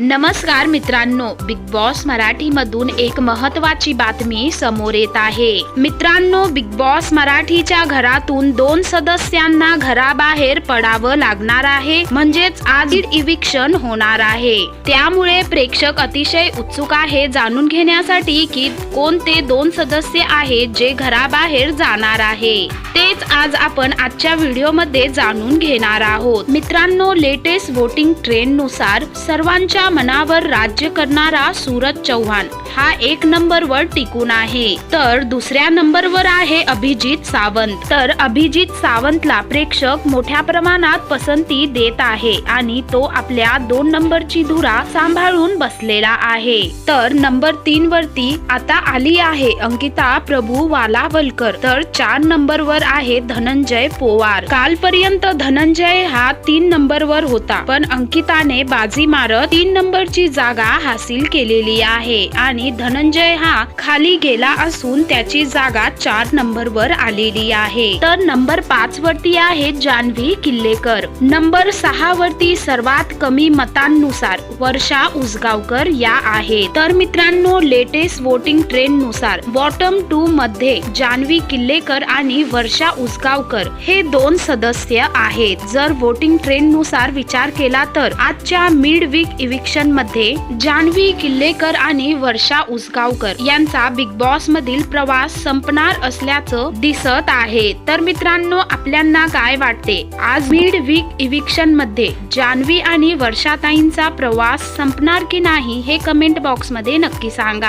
नमस्कार मित्रांनो big boss Marathi मधून एक महत्वाची बातमी समोर येत आहे. मित्रांनो बिग बॉस मराठीच्या घरातून दोन सदस्यांना घराबाहेर पडावं लागणार आहे. म्हणजेच आज इविक्शन होणार आहे. त्यामुळे प्रेक्षक अतिशय उत्सुक आहे जाणून घेण्यासाठी की कोणते दोन सदस्य आहेत जे घराबाहेर जाणार आहे. तेच आज आपण आजच्या व्हिडिओमध्ये जाणून घेणार आहोत. मित्रांनो लेटेस्ट वोटिंग ट्रेंडनुसार सर्वांच्या मनावर राज्य करणारा सूरज चव्हाण हा एक नंबरवर टिकून आहे. तर दुसऱ्या नंबरवर आहे अभिजित सावंत. तर अभिजित सावंतला प्रेक्षक मोठ्या प्रमाणात पसंती देत आहे आणि तो आपल्या दोन नंबरची धुरा सांभाळून बसलेला आहे. तर नंबर तीन वरती आता आली आहे अंकिता प्रभू वालावलकर. तर चार नंबर वर आहे धनंजय पोवार. कालपर्यंत धनंजय हा तीन नंबर वर होता पण अंकिताने बाजी मारत तीन नंबरची जागा हासिल केलेली आहे आणि धनंजय हा खाली गेला असून त्याची जागा चार नंबर वर आलेली आहे. तर नंबर पाच वरती आहे जान्हवी किल्लेकर. नंबर सहा वरती सर्वात कमी मतांनुसार वर्षा उसगावकर या आहे तर मित्रांनो लेटेस्ट वोटिंग ट्रेंडनुसार बॉटम टू मध्ये जान्हवी किल्लेकर आणि वर्षा उसगावकर हे दोन सदस्य आहेत. जर वोटिंग ट्रेंडनुसार विचार केला तर आजच्या मिड वीक इव्हिक्शनमध्ये जान्हवी किल्लेकर आणि वर्षा उसगावकर यांचा बिग बॉस मधील प्रवास संपणार असल्याचं दिसत आहे. तर मित्रांनो आपल्यांना काय वाटते? आज मिड वीक इविक्शनमध्ये जान्हवी आणि वर्षाताईंचा प्रवास संपणार की नाही हे कमेंट बॉक्समध्ये नक्की सांगा.